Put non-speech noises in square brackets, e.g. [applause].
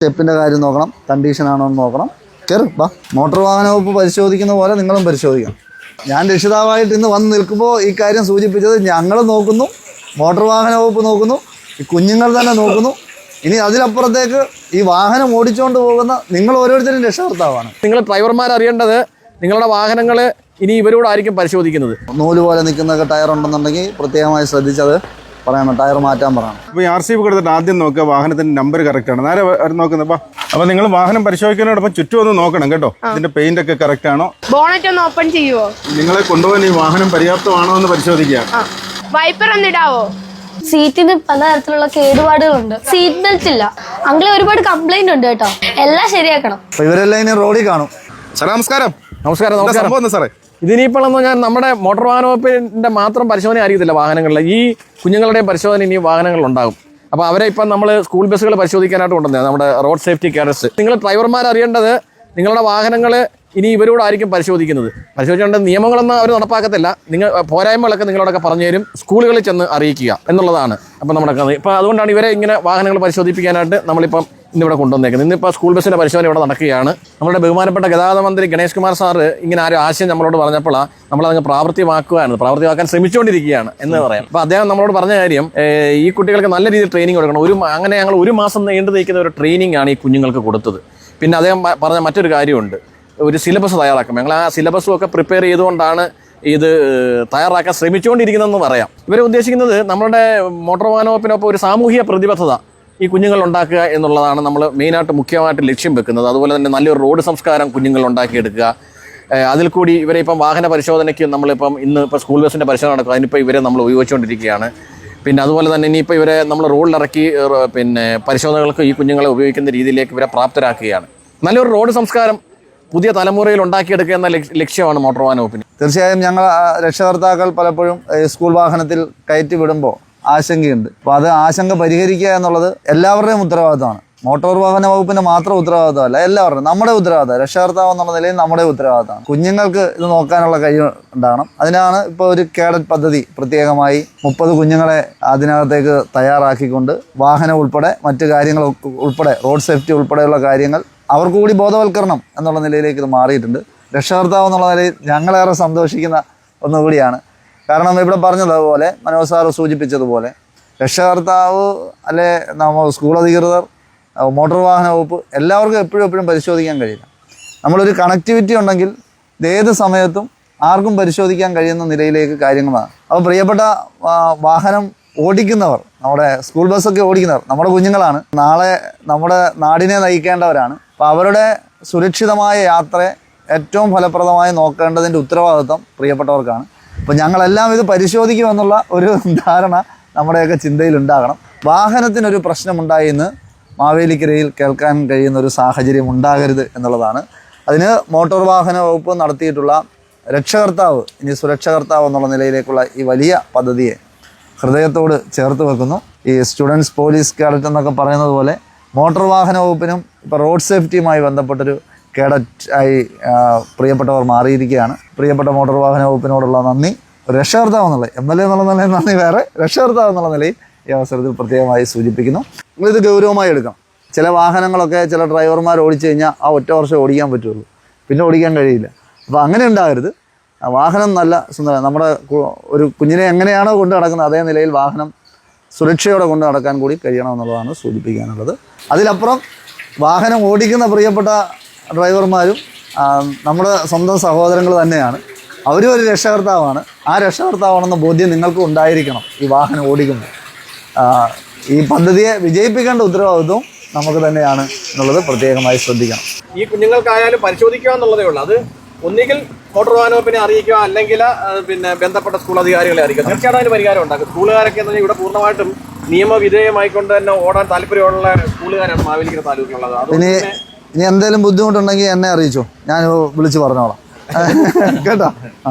സ്റ്റെപ്പിന്റെ കാര്യം നോക്കണം കണ്ടീഷൻ ആണോ എന്ന് നോക്കണം. കയറി വാ. മോട്ടോർ വാഹന വകുപ്പ് പരിശോധിക്കുന്ന പോലെ നിങ്ങളും പരിശോധിക്കണം. ഞാൻ രക്ഷിതാവായിട്ട് ഇന്ന് വന്ന് നിൽക്കുമ്പോൾ ഈ കാര്യം സൂചിപ്പിച്ചത് ഞങ്ങൾ നോക്കുന്നു മോട്ടോർ വാഹന വകുപ്പ് നോക്കുന്നു ഈ കുഞ്ഞുങ്ങൾ തന്നെ നോക്കുന്നു. ഇനി അതിലപ്പുറത്തേക്ക് ഈ വാഹനം ഓടിച്ചുകൊണ്ട് പോകുന്ന നിങ്ങൾ ഓരോരുത്തരും രക്ഷകർത്താവാണ്. നിങ്ങൾ ഡ്രൈവർമാർ അറിയേണ്ടത് നിങ്ങളുടെ വാഹനങ്ങൾ ഇനി ഇവരോടായിരിക്കും പരിശോധിക്കുന്നത്. നൂൽ പോലെ നിൽക്കുന്നൊക്കെ ടയർ ഉണ്ടെന്നുണ്ടെങ്കിൽ പ്രത്യേകമായി ശ്രദ്ധിച്ചത് പറയണം ടയർ മാറ്റാൻ പറയണം. അപ്പോൾ ആർ സി ബുക്ക് എടുത്തിട്ട് ആദ്യം നോക്കുക വാഹനത്തിന്റെ നമ്പർ കറക്റ്റ് ആണ്. നേരെ നോക്കുന്നത് അപ്പൊ അപ്പോൾ നിങ്ങൾ വാഹനം പരിശോധിക്കുന്നതോടൊപ്പം ചുറ്റും ഒന്ന് നോക്കണം കേട്ടോ. ഇതിന്റെ പെയിന്റ് ഒക്കെ കറക്റ്റ് ആണോ? ബോണറ്റ് ഒന്ന് ഓപ്പൺ ചെയ്യുവോ? നിങ്ങളെ കൊണ്ടുപോകാൻ ഈ വാഹനം പര്യാപ്തമാണോ എന്ന് പരിശോധിക്കാം വൈപ്പർ ഒന്ന് ഇടാവോ? സീറ്റിന് പലതരത്തിലുള്ള കേടുപാടുകളുണ്ട്. സീറ്റ് ബെൽറ്റ് ഇല്ല. അങ്ങനെ ഒരുപാട് കംപ്ലൈന്റ് ഉണ്ട് കേട്ടോ. എല്ലാം ശരിയാക്കണം. അപ്പോൾ ഇവരെല്ലാം ഇനി റോഡിൽ കാണും. സാറേ നമസ്കാരം. നമസ്കാരം എന്താ നമസ്കാരം. സംഭവം സാറേ? ഇതിനിപ്പോൾ എന്ന് ഞാൻ നമ്മുടെ മോട്ടോർ വാഹന വകുപ്പിന്റെ മാത്രം പരിശോധന ആയിരിക്കത്തില്ല വാഹനങ്ങളിൽ ഈ കുഞ്ഞുങ്ങളുടെയും പരിശോധന ഇനി വാഹനങ്ങളിൽ ഉണ്ടാകും അപ്പോൾ അവരെ ഇപ്പം നമ്മൾ സ്കൂൾ ബസ്സുകൾ പരിശോധിക്കാനായിട്ട് കൊണ്ടുവന്നത് നമ്മുടെ റോഡ് സേഫ്റ്റി കേഡറ്റ്സ് നിങ്ങൾ ഡ്രൈവർമാർ അറിയേണ്ടത് നിങ്ങളുടെ വാഹനങ്ങൾ ഇനി ഇവരോടായിരിക്കും പരിശോധിക്കുന്നത്. പരിശോധിക്കേണ്ട നിയമങ്ങളൊന്നും അവർ നടപ്പാക്കത്തില്ല. നിങ്ങൾ പോരായ്മകളൊക്കെ നിങ്ങളോടൊക്കെ പറഞ്ഞു തരും സ്കൂളുകളിൽ ചെന്ന് അറിയിക്കുക എന്നുള്ളതാണ്. അപ്പം നമ്മുടെ ഇപ്പം അതുകൊണ്ടാണ് ഇവരെ ഇങ്ങനെ വാഹനങ്ങൾ പരിശോധിപ്പിക്കാനായിട്ട് നമ്മളിപ്പം ഇന്നിവിടെ കൊണ്ടുവന്നേക്കുന്നത്. ഇന്നിപ്പോൾ സ്കൂൾ ബസ്സിന്റെ പരിശോധന ഇവിടെ നടക്കുകയാണ്. നമ്മുടെ ബഹുമാനപ്പെട്ട ഗതാഗത മന്ത്രി ഗണേഷ് കുമാർ സാർ ഇങ്ങനെ ഒരു ആശയം നമ്മളോട് പറഞ്ഞപ്പോഴാണ് നമ്മളതങ്ങ് പ്രാവർത്തികമാക്കുകയാണ്. പ്രാവർത്തിയമാക്കാൻ ശ്രമിച്ചുകൊണ്ടിരിക്കുകയാണ് എന്ന് പറയാം. അപ്പോൾ അദ്ദേഹം നമ്മളോട് പറഞ്ഞ കാര്യം ഈ കുട്ടികൾക്ക് നല്ല രീതിയിൽ ട്രെയിനിങ് കൊടുക്കണം. ഒരു അങ്ങനെ ഞങ്ങൾ ഒരു മാസം നീണ്ടു നിൽക്കുന്ന ഒരു ട്രെയിനിങ് ആണ് ഈ കുഞ്ഞുങ്ങൾക്ക് കൊടുത്തത്. പിന്നെ അദ്ദേഹം പറഞ്ഞ മറ്റൊരു കാര്യമുണ്ട്. ഒരു സിലബസ് തയ്യാറാക്കും. ഞങ്ങൾ ആ സിലബസും ഒക്കെ പ്രിപ്പയർ ചെയ്തുകൊണ്ടാണ് ഇത് തയ്യാറാക്കാൻ ശ്രമിച്ചുകൊണ്ടിരിക്കുന്നതെന്ന് പറയാം. ഇവർ ഉദ്ദേശിക്കുന്നത് നമ്മുടെ മോട്ടോർ വാഹന വകുപ്പിനൊപ്പം ഒരു സാമൂഹിക പ്രതിബദ്ധത ഈ കുഞ്ഞുങ്ങൾ ഉണ്ടാക്കുക എന്നുള്ളതാണ് നമ്മൾ മെയിനായിട്ട് മുഖ്യമായിട്ട് ലക്ഷ്യം വെക്കുന്നത്. അതുപോലെ തന്നെ നല്ലൊരു റോഡ് സംസ്കാരം കുഞ്ഞുങ്ങൾ ഉണ്ടാക്കിയെടുക്കുക. അതിൽ കൂടി ഇവരെ ഇപ്പം വാഹന പരിശോധനയ്ക്ക് നമ്മളിപ്പം ഇന്ന് ഇപ്പോൾ സ്കൂൾ ബസ്സിന്റെ പരിശോധന നടക്കുക അതിനിപ്പോൾ ഇവരെ നമ്മൾ ഉപയോഗിച്ചുകൊണ്ടിരിക്കുകയാണ്. പിന്നെ അതുപോലെ തന്നെ ഇനിയിപ്പോൾ ഇവരെ നമ്മൾ റോഡിലിറക്കി പിന്നെ പരിശോധനകൾക്ക് ഈ കുഞ്ഞുങ്ങളെ ഉപയോഗിക്കുന്ന രീതിയിലേക്ക് ഇവരെ പ്രാപ്തരാക്കുകയാണ്. നല്ലൊരു റോഡ് സംസ്കാരം പുതിയ തലമുറയിൽ ഉണ്ടാക്കിയെടുക്കുക എന്ന ലക്ഷ്യമാണ് മോട്ടോർ വാഹന വകുപ്പിന്. തീർച്ചയായും ഞങ്ങൾ രക്ഷകർത്താക്കൾ പലപ്പോഴും സ്കൂൾ വാഹനത്തിൽ കയറ്റി വിടുമ്പോൾ ആശങ്കയുണ്ട്. അപ്പോൾ അത് ആശങ്ക പരിഹരിക്കുക എന്നുള്ളത് എല്ലാവരുടെയും ഉത്തരവാദിത്തമാണ്. മോട്ടോർ വാഹന വകുപ്പിന്റെ മാത്രം ഉത്തരവാദിത്തമല്ല എല്ലാവരുടെയും നമ്മുടെ ഉത്തരവാദിത്തം രക്ഷകർത്താവ് എന്നുള്ള നിലയിൽ നമ്മുടെ ഉത്തരവാദിത്തമാണ്. കുഞ്ഞുങ്ങൾക്ക് ഇത് നോക്കാനുള്ള കഴിവ് ഉണ്ടാകണം. അതിനാണ് ഇപ്പോൾ ഒരു കേഡറ്റ് പദ്ധതി പ്രത്യേകമായി മുപ്പത് കുഞ്ഞുങ്ങളെ അതിനകത്തേക്ക് തയ്യാറാക്കിക്കൊണ്ട് വാഹനം ഉൾപ്പെടെ മറ്റു കാര്യങ്ങൾ ഉൾപ്പെടെ റോഡ് സേഫ്റ്റി ഉൾപ്പെടെയുള്ള കാര്യങ്ങൾ അവർക്ക് കൂടി ബോധവൽക്കരണം എന്നുള്ള നിലയിലേക്ക് ഇത് മാറിയിട്ടുണ്ട്. രക്ഷകർത്താവ് എന്നുള്ള നിലയിൽ ഞങ്ങളേറെ സന്തോഷിക്കുന്ന ഒന്നുകൂടിയാണ്. കാരണം ഇവിടെ പറഞ്ഞതുപോലെ മനോജ് സാർ സൂചിപ്പിച്ചതുപോലെ രക്ഷകർത്താവ് അല്ലെ നമ്മൾ സ്കൂൾ അധികൃതർ മോട്ടോർ വാഹന വകുപ്പ് എല്ലാവർക്കും എപ്പോഴും എപ്പോഴും പരിശോധിക്കാൻ കഴിയില്ല. നമ്മളൊരു കണക്ടിവിറ്റി ഉണ്ടെങ്കിൽ ഏത് സമയത്തും ആർക്കും പരിശോധിക്കാൻ കഴിയുന്ന നിലയിലേക്ക് കാര്യങ്ങളാണ്. അപ്പോൾ പ്രിയപ്പെട്ട വാഹനം ഓടിക്കുന്നവർ നമ്മുടെ സ്കൂൾ ബസ്സൊക്കെ ഓടിക്കുന്നവർ നമ്മുടെ കുഞ്ഞുങ്ങളാണ് നാളെ നമ്മുടെ നാടിനെ നയിക്കേണ്ടവരാണ്. അപ്പോൾ അവരുടെ സുരക്ഷിതമായ യാത്ര ഏറ്റവും ഫലപ്രദമായി നോക്കേണ്ടതിന്റെ ഉത്തരവാദിത്വം പ്രിയപ്പെട്ടവർക്കാണ്. അപ്പോൾ ഞങ്ങളെല്ലാം ഇത് പരിശോധിക്കുമെന്നുള്ള ഒരു ധാരണ നമ്മുടെയൊക്കെ ചിന്തയിൽ ഉണ്ടാകണം വാഹനത്തിനൊരു പ്രശ്നമുണ്ടായി എന്ന് മാവേലിക്കരയിൽ കേൾക്കാൻ കഴിയുന്ന ഒരു സാഹചര്യം ഉണ്ടാകരുത് എന്നുള്ളതാണ്. അതിന് മോട്ടോർ വാഹന വകുപ്പ് നടത്തിയിട്ടുള്ള രക്ഷകർത്താവ് ഇനി സുരക്ഷകർത്താവ് എന്നുള്ള നിലയിലേക്കുള്ള ഈ വലിയ പദ്ധതിയെ ഹൃദയത്തോട് ചേർത്ത് വെക്കുന്നു. ഈ സ്റ്റുഡൻസ് പോലീസ് കേഡറ്റ് എന്നൊക്കെ പറയുന്നത് പോലെ മോട്ടോർ വാഹന വകുപ്പിനും ഇപ്പോൾ റോഡ് സേഫ്റ്റിയുമായി ബന്ധപ്പെട്ടൊരു കേഡറ്റ് ആയി പ്രിയപ്പെട്ടവർ മാറിയിരിക്കുകയാണ്. പ്രിയപ്പെട്ട മോട്ടോർ വാഹന വകുപ്പിനോടുള്ള നന്ദി. രക്ഷകർത്താവ് എന്നുള്ള എം എൽ എ എന്നുള്ള നിലയിൽ നന്ദി വേറെ. രക്ഷകർത്താവ് എന്നുള്ള നിലയിൽ ഈ അവസരത്തിൽ പ്രത്യേകമായി സൂചിപ്പിക്കുന്നു. നിങ്ങളിത് ഗൗരവമായി എടുക്കണം. ചില വാഹനങ്ങളൊക്കെ ചില ഡ്രൈവർമാർ ഓടിച്ചു കഴിഞ്ഞാൽ ആ ഒറ്റ വർഷം ഓടിക്കാൻ പറ്റുള്ളൂ. പിന്നെ ഓടിക്കാൻ കഴിയില്ല. അപ്പോൾ അങ്ങനെ ഉണ്ടാകരുത്. വാഹനം നല്ല സുന്ദരം നമ്മുടെ ഒരു കുഞ്ഞിനെ എങ്ങനെയാണോ കൊണ്ടു നടക്കുന്നത് അതേ നിലയിൽ വാഹനം സുരക്ഷയോടെ കൊണ്ടു നടക്കാൻ കൂടി കഴിയണമെന്നുള്ളതാണ് സൂചിപ്പിക്കാനുള്ളത്. അതിലപ്പുറം വാഹനം ഓടിക്കുന്ന പ്രിയപ്പെട്ട ഡ്രൈവർമാരും നമ്മുടെ സ്വന്തം സഹോദരങ്ങൾ തന്നെയാണ്. അവരും ഒരു രക്ഷകർത്താവാണ്. ആ രക്ഷകർത്താവാണെന്ന ബോധ്യം നിങ്ങൾക്കും ഉണ്ടായിരിക്കണം ഈ വാഹനം ഓടിക്കുമ്പോൾ. ഈ പദ്ധതിയെ വിജയിപ്പിക്കേണ്ട ഉത്തരവാദിത്വം നമുക്ക് തന്നെയാണ് എന്നുള്ളത് പ്രത്യേകമായി ശ്രദ്ധിക്കണം. ഈ കുഞ്ഞുങ്ങൾക്കായാലും പരിശോധിക്കുക എന്നുള്ളതേ ഉള്ളൂ. അത് ഒന്നുകിൽ മോട്ടോർ വാഹന വകുപ്പിനെ അറിയിക്കുക അല്ലെങ്കിൽ പിന്നെ ബന്ധപ്പെട്ട സ്കൂൾ അധികാരികളെ അറിയിക്കുക. തീർച്ചയായിട്ടും അതിന് പരിഹാരം ഉണ്ടാക്കും. സ്കൂളുകാരൊക്കെ എന്ന് പറഞ്ഞാൽ ഇവിടെ പൂർണമായിട്ടും നിയമവിധേയമായിക്കൊണ്ട് തന്നെ ഓടാൻ താല്പര്യമുള്ള സ്കൂളുകാരാണ് മാവേലിക്കര താലൂക്കിലുള്ളത്. അതുകൊണ്ട് ഇനി എന്തെങ്കിലും ബുദ്ധിമുട്ടുണ്ടെങ്കിൽ എന്നെ അറിയിച്ചോ. ഞാൻ വിളിച്ച് പറഞ്ഞോളാം. [laughs] കേട്ടോ? ആ.